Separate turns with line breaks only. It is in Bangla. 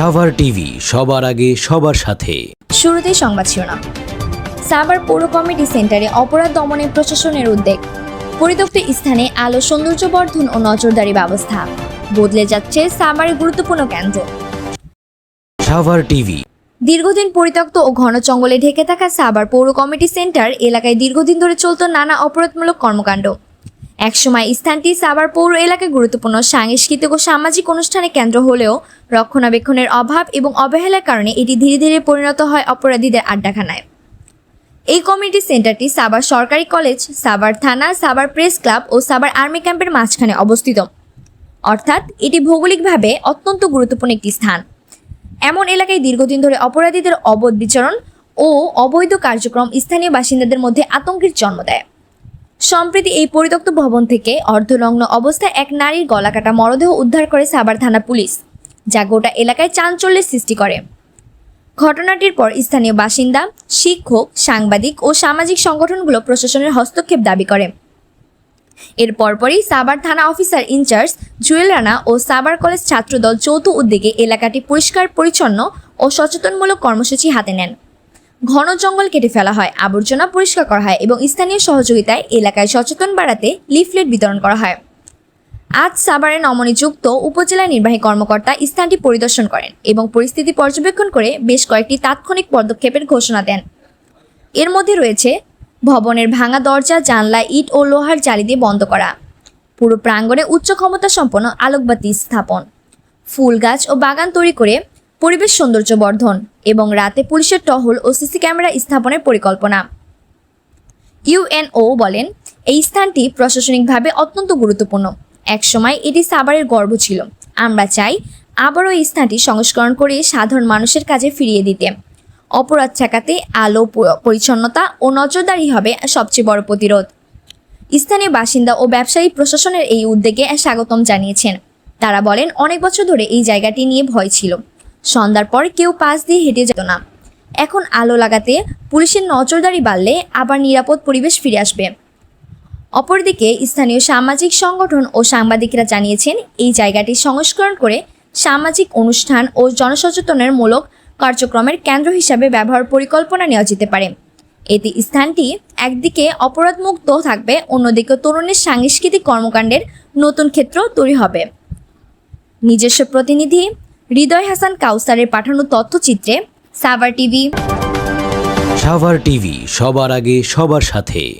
সাভার টিভি সবার আগে সবার সাথে।
শুরুতেই সংবাদ শিরোনাম। সাভার পৌর কমিটি সেন্টারে অপরাধ দমনে প্রশাসনের উদ্যোগ পরিত্যক্ত স্থানে আলো সৌন্দর্য বর্ধন ও নজরদারি ব্যবস্থা। বদলে যাচ্ছে সাভারের গুরুত্বপূর্ণ কেন্দ্র।
সাভার টিভি।
দীর্ঘদিন পরিত্যক্ত ও ঘন জঙ্গলে ঢেকে থাকা সাভার পৌর কমিটি সেন্টার এলাকায় দীর্ঘদিন ধরে চলত নানা অপরাধমূলক কর্মকাণ্ড। একসময় স্থানটি সাভার পৌর এলাকায় গুরুত্বপূর্ণ সাংস্কৃতিক ও সামাজিক অনুষ্ঠানের কেন্দ্র হলেও রক্ষণাবেক্ষণের অভাব এবং অবহেলার কারণে এটি ধীরে ধীরে পরিণত হয় অপরাধীদের আড্ডাখানায়। এই কমিউনিটি সেন্টারটি সাভার সরকারি কলেজ, সাভার থানা, সাভার প্রেস ক্লাব ও সাভার আর্মি ক্যাম্পের মাঝখানে অবস্থিত। অর্থাৎ এটি ভৌগোলিকভাবে অত্যন্ত গুরুত্বপূর্ণ একটি স্থান। এমন এলাকায় দীর্ঘদিন ধরে অপরাধীদের অবধ বিচরণ ও অবৈধ কার্যক্রম স্থানীয় বাসিন্দাদের মধ্যে আতঙ্কের জন্ম দেয়। সম্প্রতি এই পরিত্যক্ত ভবন থেকে অর্ধনগ্ন অবস্থায় এক নারীর গলাকাটা মরদেহ উদ্ধার করে সাভার থানা পুলিশ, যা গোটা এলাকায় চাঞ্চল্যের সৃষ্টি করে। ঘটনাটির পর স্থানীয় বাসিন্দা, শিক্ষক, সাংবাদিক ও সামাজিক সংগঠনগুলো প্রশাসনের হস্তক্ষেপ দাবি করে। এর পরপরই সাভার থানা অফিসার ইনচার্জ জুয়েল রানা ও সাভার কলেজ ছাত্রদল যৌথ উদ্যোগে এলাকাটি পরিষ্কার, পরিচ্ছন্ন ও সচেতনমূলক কর্মসূচি হাতে নেন। ঘন জঙ্গল কেটে ফেলা হয়, আবর্জনা পরিষ্কার করা হয় এবং স্থানীয় সহযোগিতায় এলাকায় সচেতন বাড়াতে লিফলেট বিতরণ করা হয়। আজ সাভারে নমনিযুক্ত উপজেলা নির্বাহী কর্মকর্তা স্থানটি পরিদর্শন করেন এবং পরিস্থিতি পর্যবেক্ষণ করে বেশ কয়েকটি তাৎক্ষণিক পদক্ষেপের ঘোষণা দেন। এর মধ্যে রয়েছে ভবনের ভাঙা দরজা, জানলা, ইট ও লোহার জালি দিয়ে বন্ধ করা, পুরো প্রাঙ্গণে উচ্চ ক্ষমতা সম্পন্ন আলোকবাতি স্থাপন, ফুল গাছ ও বাগান তৈরি করে পরিবেশ সৌন্দর্য বর্ধন এবং রাতে পুলিশের টহল ও সিসি ক্যামেরা স্থাপনের পরিকল্পনা। ইউএনও বলেন, এই স্থানটি প্রশাসনিকভাবে অত্যন্ত গুরুত্বপূর্ণ। একসময় এটি সাভারের গর্ব ছিল। আমরা চাই আবারও এই স্থানটি সংস্করণ করে সাধারণ মানুষের কাজে ফিরিয়ে দিতে। অপরাধ ঠেকাতে আলো পরিচ্ছন্নতা ও নজরদারি হবে সবচেয়ে বড় প্রতিরোধ। স্থানীয় বাসিন্দা ও ব্যবসায়ী প্রশাসনের এই উদ্যোগে স্বাগতম জানিয়েছেন। তারা বলেন, অনেক বছর ধরে এই জায়গাটি নিয়ে ভয় ছিল। সন্ধ্যার পর কেউ পাশ দিয়ে হেঁটে যেত না। এখন আলো লাগাতে পুলিশের নজরদারি বাড়লে আবার নিরাপদ পরিবেশ ফিরে আসবে। অপরদিকে স্থানীয় সামাজিক সংগঠন ও সাংবাদিকরা জানিয়েছেন, এই জায়গাটি সংস্করণ করে সামাজিক অনুষ্ঠান ও জনসচেতনের মূলক কার্যক্রমের কেন্দ্র হিসাবে ব্যবহার পরিকল্পনা নেওয়া যেতে পারে। এতে স্থানটি একদিকে অপরাধমুক্ত থাকবে, অন্যদিকে তরুণের সাংস্কৃতিক কর্মকাণ্ডের নতুন ক্ষেত্র তৈরি হবে। নিজস্ব প্রতিনিধি হৃদয় হাসান কাউসারের পাঠানো তথ্যচিত্রে সাভার টিভি।
সাভার টিভি সবার আগে সবার সাথে।